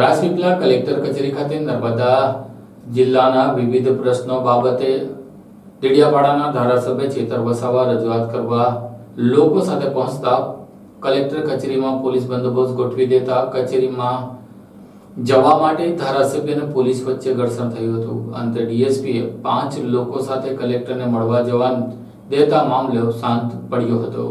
Rajpipla collector કચેરી ખાતે નર્મદા જિલ્લાના વિવિધ પ્રશ્નો બાબતે દેડિયાપાડાના ધારાસભ્ય ચેતર વસાવા રજૂઆત કરવા લોકો સાથે પહોંચતા કલેક્ટર કચેરીમાં પોલીસ બંદોબસ્ત ગોઠવી દેતા કચેરીમાં જવા માટે ધારાસભ્ય અને પોલીસ વચ્ચે ઘર્ષણ થયું હતું. અંતે ડીએસપીએ પાંચ લોકો સાથે કલેક્ટરને મળવા જવા દેતા મામલો શાંત પડ્યો હતો.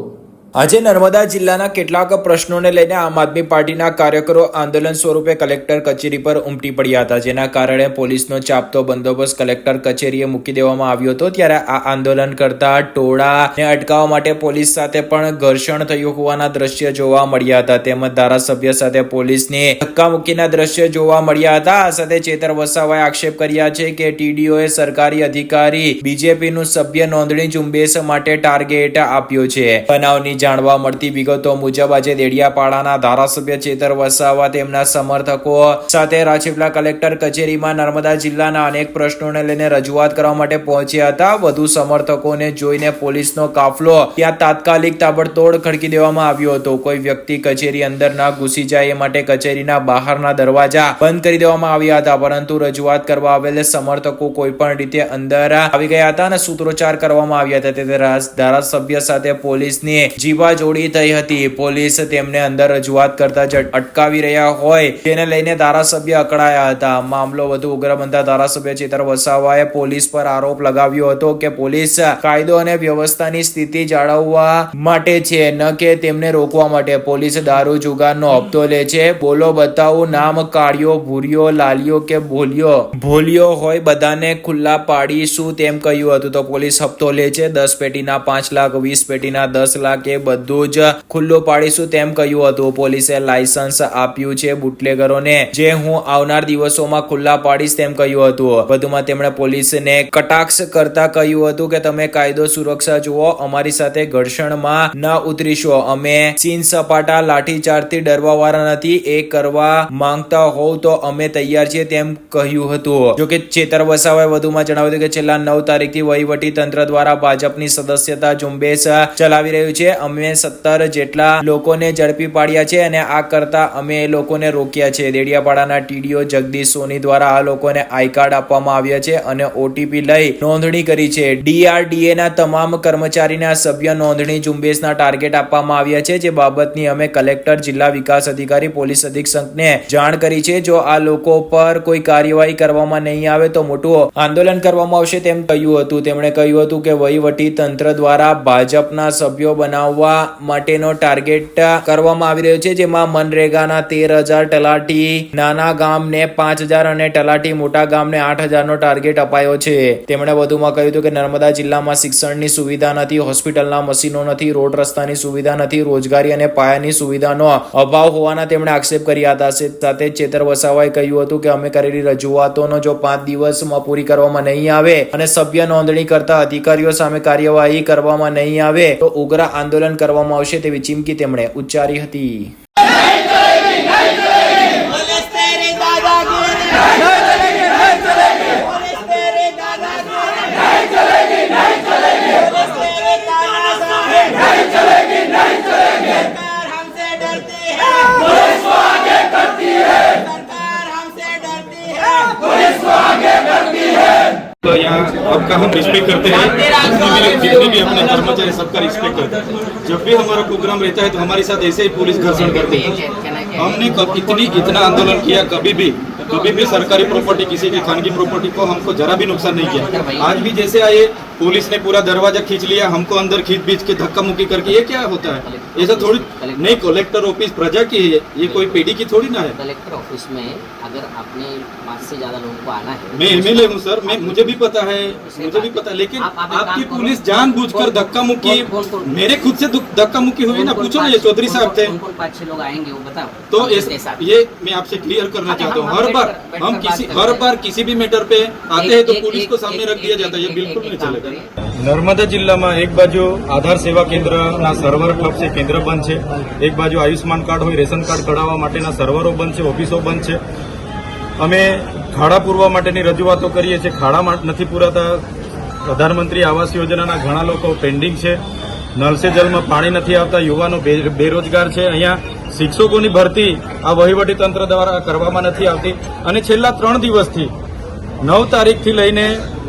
આજે નર્મદા જિલ્લાના કેટલાક પ્રશ્નોને લઈને આમ આદમી પાર્ટીના કાર્યકરો આંદોલન સ્વરૂપે કલેક્ટર કચેરી પર ઉમટી પડ્યા હતા. જેના કારણે પોલીસનો ચાપતો બંદોબસ્ત કલેક્ટર કચેરીએ મૂકી દેવામાં આવ્યો હતો. ત્યારે આ આંદોલન કરતા ટોળાને અટકાવવા માટે પોલીસ સાથે પણ ઘર્ષણ થયું હોવાના દ્રશ્ય જોવા મળ્યા હતા. તેમજ ધારાસભ્ય સાથે પોલીસની ધક્કામુક્કીના દ્રશ્ય જોવા મળ્યા હતા. આ સાથે ચેતર વસાવાએ આક્ષેપ કર્યા છે કે ટીડીઓએ સરકારી અધિકારી બીજેપીનું સભ્ય નોંધણી ઝુંબેશ માટે ટાર્ગેટ આપ્યો છે. બનાવની જાણવા મળતી વિગતો મુજબ આજે દેડિયાપાડાના ધારાસભ્ય ચેતર વસાવા તેમના સમર્થકો સાથે રાજપીપલા કલેક્ટર કચેરીમાં નર્મદા જિલ્લાના અનેક પ્રશ્નોને લઈને રજૂઆત કરવા માટે પહોંચ્યા હતા. વધુ સમર્થકોને જોઈને પોલીસનો કાફલો ત્યાં તાત્કાલિક તાબડતોડ ખડકી દેવામાં આવ્યો હતો. કોઈ વ્યક્તિ કચેરી અંદર ના ઘૂસી જાય એ માટે કચેરીના બહારના દરવાજા બંધ કરી દેવામાં આવ્યા હતા, પરંતુ રજૂઆત કરવા આવેલ સમર્થકો કોઈ પણ રીતે અંદર આવી ગયા હતા અને સૂત્રોચ્ચાર કરવામાં આવ્યા હતા. તેથી ધારાસભ્ય સાથે પોલીસની જીવા જોડી થઈ હતી. પોલીસ તેમને અંદર રજૂઆત કરતા અટકાવી રહ્યા હોય તેને લઈને ધારાસભ્ય અકળાયા હતા. મામલો વધુ ઉગ્ર બનતા ધારાસભ્ય ચેતર વસાવાએ પોલીસ પર આરોપ લગાવ્યો હતો કે પોલીસ કાયદો અને વ્યવસ્થાની સ્થિતિ જાળવવા માટે છે, ન કે તેમને રોકવા માટે. પોલીસ દારૂ જુગારનો હપ્તો લે છે. બોલો, બતાવું, નામ, કાળિયો, ભૂરિયો, લાલિયો કે ભોલિયો? ભોલિયો હોય બધાને ખુલ્લા પાડીશું તેમ કહ્યું હતું? તો પોલીસ હપ્તો લે છે. દસ પેટીના પાંચ લાખ, વીસ પેટીના દસ લાખ એ બધું જ ખુલ્લું પાડીશું તેમ કહ્યું હતું. પોલીસે લાયસન્સ આપ્યું છે બુટલેગરોને, જે હું આવનાર દિવસોમાં ખુલ્લા પાડીશ તેમ કહ્યું હતું. વધુમાં તેમણે પોલીસને કટાક્ષ કરતા કહ્યું હતું કે, તમે કાયદો સુરક્ષા જુઓ, અમારી સાથે ઘર્ષણમાં ન ઉતરીશો. અમે સીન સપાટા લાઠીચાર્જથી ડરવા વાળા નથી. એ કરવા માંગતા હોવ તો અમે તૈયાર છીએ, તેમ કહ્યું હતું. જોકે ચેતર વસાવાએ વધુમાં જણાવ્યું હતું કે, છેલ્લા નવ તારીખથી વહીવટી તંત્ર દ્વારા ભાજપની સદસ્યતા ઝુંબેશ ચલાવી રહ્યું છે. અમે સત્તર જેટલા લોકોને ઝડપી પાડ્યા છે અને આ કરતા અમે એ લોકોને રોક્યા છે. દેડિયાપાડાના ટીડીઓ જગદીશ સોની દ્વારા આ લોકોને આઈ કાર્ડ આપવામાં આવ્યા છે અને ઓટીપી લઈ નોંધણી કરી છે. ડીઆરડીએ ના તમામ કર્મચારીના સભ્ય નોંધણી ઝુંબેશના ટાર્ગેટ આપવામાં આવ્યા છે. જે બાબતની અમે કલેક્ટર, જિલ્લા વિકાસ અધિકારી, પોલીસ અધિક્ષકને જાણ કરી છે. જો આ લોકો પર કોઈ કાર્યવાહી કરવામાં નહીં આવે તો મોટું આંદોલન કરવામાં આવશે તેમ કહ્યું હતું. તેમણે કહ્યું હતું કે વહીવટી તંત્ર દ્વારા ભાજપના સભ્યો બનાવવા માટેનો ટાર્ગેટ કરવામાં આવી રહ્યો છે, જેમાં મનરેગાના તેર હજાર તલાટી, નાના ગામને પાંચ હજાર અને તલાટી મોટા ગામને આઠ હજારનો ટાર્ગેટ અપાયો છે. તેમણે વધુમાં કહ્યું હતું કે નર્મદા જિલ્લામાં શિક્ષણની સુવિધા નથી, હોસ્પિટલના મશીનો નથી, રોડ રસ્તાની સુવિધા નથી, રોજગારી અને પાયાની સુવિધાનો અભાવ હોવાના તેમણે આક્ષેપ કર્યા હતા. સાથે ચેતર વસાવાએ કહ્યું હતું કે અમે કરેલી રજૂઆતોનો જો પાંચ દિવસમાં પૂરી કરવામાં નહીં આવે અને સભ્ય નોંધણી કરતા અધિકારીઓ સામે કાર્યવાહી કરવામાં નહીં આવે, તો ઉગ્ર આંદોલન કરવામાં આવશે તેવી ચીમકી તેમણે ઉચ્ચારી હતી पुलिस तेरी दादागिरी नहीं चलेगी नहीं चलेगी पुलिस तेरी दादागिरी नहीं चलेगी नहीं चलेगी पुलिस तेरी तानाशाही नहीं चलेगी नहीं चलेगी सरकार हमसे डरती है पुलिस को आगे करती है सरकार हमसे डरती है पुलिस को आगे करती है तो यहाँ आपका हम रिस्पेक्ट करते हैं जितने भी जितने भी अपने कर्मचारी सबका रिस्पेक्ट करते हैं जब भी हमारा प्रोग्राम रहता है तो हमारे साथ ऐसे ही पुलिस घर्षण करती है हमने कब इतनी इतना आंदोलन किया कभी भी कभी भी सरकारी प्रॉपर्टी किसी की खानगी प्रॉपर्टी को हमको जरा भी नुकसान नहीं किया आज भी जैसे आए पुलिस ने पूरा दरवाज़ा खींच लिया हमको अंदर खींच बीच के धक्का मुक्की करके ये क्या होता है? ऐसा थोड़ी नहीं कलेक्टर ऑफ़िस प्रजा की है ये कोई पेड़ी की थोड़ी ना है? कलेक्टर ऑफ़िस में अगर आपने पाँच से ज़्यादा लोगों को आना है मैं एमएलए हूँ सर मैं मुझे भी पता है मुझे भी पता है लेकिन आपकी। पुलिस जानबूझकर धक्का मुक्की मेरे खुद से धक्का मुक्की हुई ना पूछो ना ये चौधरी साहब थे। पाँच छह लोग आएँगे वो बताओ। तो। ये मैं आपसे क्लियर करना हाँ, चाहता हूँ हर बार हम किसी हर बार किसी भी मैटर पे आते हैं तो पुलिस को सामने रख दिया जाता है ये बिल्कुल नहीं चलेगा। નર્મદા જિલ્લામાં એક બાજુ આધાર સેવા કેન્દ્રના સર્વર ઠપ છે, કેન્દ્ર બંધ છે. એક બાજુ આયુષ્માન કાર્ડ હોય, રેશન કાર્ડ કઢાવવા માટેના સર્વરો બંધ છે, ઓફિસો બંધ છે. અમે ખાડા પૂરવા માટેની રજૂઆતો કરીએ છીએ. ખાડા નથી પૂરાતા. પ્રધાનમંત્રી આવાસ યોજનાના ઘણા લોકો પેન્ડિંગ છે. નલસે જલમાં પાણી નથી આવતા. યુવાનો બેરોજગાર છે. અહીંયા શિક્ષકોની ભરતી આ વહીવટી તંત્ર દ્વારા કરવામાં નથી આવતી. અને છેલ્લા ત્રણ દિવસથી નવ તારીખથી લઈને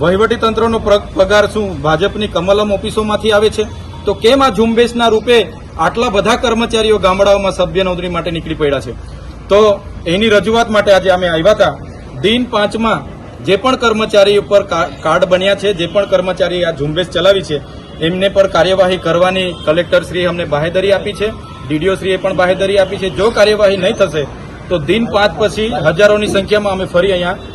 વહીવટી તંત્રનો પગાર શું? ભાજપની કમલમ ઓફિસોમાંથી આવે છે? તો કેમ આ ઝુંબેશના રૂપે આટલા બધા કર્મચારીઓ ગામડાઓમાં સભ્ય નોંધણી માટે નીકળી પડ્યા છે? તો એની રજૂઆત માટે આજે અમે આવ્યા હતા. દિન પાંચમાં જે પણ કર્મચારી ઉપર કાર્ડ બન્યા છે, જે પણ કર્મચારી આ ઝુંબેશ ચલાવી છે, એમને પર કાર્યવાહી કરવાની કલેક્ટરશ્રીએ અમને બાહેધરી આપી છે. ડીડીઓ શ્રીએ પણ બાહેધરી આપી છે. જો કાર્યવાહી નહીં થશે, તો દિન પાંચ પછી હજારોની સંખ્યામાં અમે ફરી અહીંયા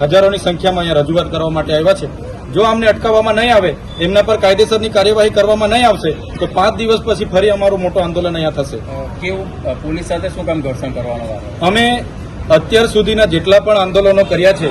હજારોની સંખ્યામાં અહીંયા રજૂઆત કરવા માટે આવ્યા છે. જો અમને અટકાવવામાં નહીં આવે એમના પર કાયદેસરની કાર્યવાહી કરવામાં નહીં આવશે તો પાંચ દિવસ પછી ફરી અમારું મોટું આંદોલન અહીંયા થશે. કેવું પોલીસ સાથે શું કામ ઘર્ષણ કરવાનો અમે અત્યાર સુધીના જેટલા પણ આંદોલનો કર્યા છે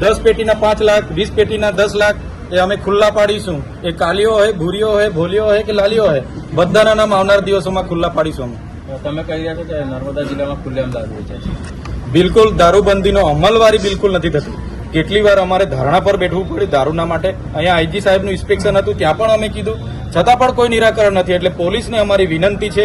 દસ પેટીના પાંચ લાખ વીસ પેટીના દસ લાખ એ અમે ખુલ્લા પાડીશું. એ કાલીઓ હોય ભૂરીઓ હોય ભોલીઓ હોય કે લાલીઓ હોય બધાના નામ આવનાર દિવસોમાં ખુલ્લા પાડીશું અમે. તમે કહી રહ્યા છો કે નર્મદા જિલ્લામાં ખુલ્લેઆમ દારૂ વેચાય છે. બિલકુલ દારૂબંધીનો અમલવારી બિલકુલ નથી થતી. કેટલી વાર અમારે ધારણા પર બેઠવું પડ્યું દારૂના માટે. અહીંયા આઈજી સાહેબનું ઇન્સ્પેક્શન હતું ત્યાં પણ અમે કીધું. છતાં પણ કોઈ નિરાકરણ નથી એટલે પોલીસને અમારી વિનંતી છે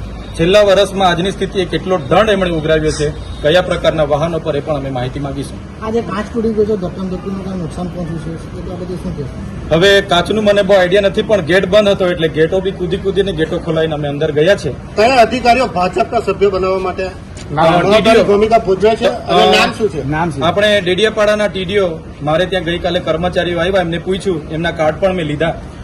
છેલ્લા વર્ષમાં આજની સ્થિતિએ કેટલો દંડ એમણે ઉઘરાવ્યો છે કયા પ્રકારના વાહનો પર એ પણ અમે માહિતી માંગીશું. આજે કાચ પડી ગયો છે નુકસાન પહોંચ્યું છે શું હવે કાચનું મને બહુ આઈડિયા નથી પણ ગેટ બંધ હતો એટલે ગેટો બી કૂદી કૂદીને ગેટો ખોલાવીને અમે અંદર ગયા છે. કયા અધિકારીઓ ભાજપના સભ્ય બનાવવા માટે? ભૂમિકા ભજવે છે? નામ શું છે? આપણે ડેડિયાપાડાના ટીડીઓ મારે ત્યાં ગઈકાલે કર્મચારીઓ આવ્યા એમને પૂછ્યું એમના કાર્ડ પણ મેં લીધા.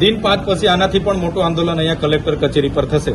દિન પાંચ પછી આનાથી પણ મોટું આંદોલન અહીંયા કલેક્ટર કચેરી પર થશે.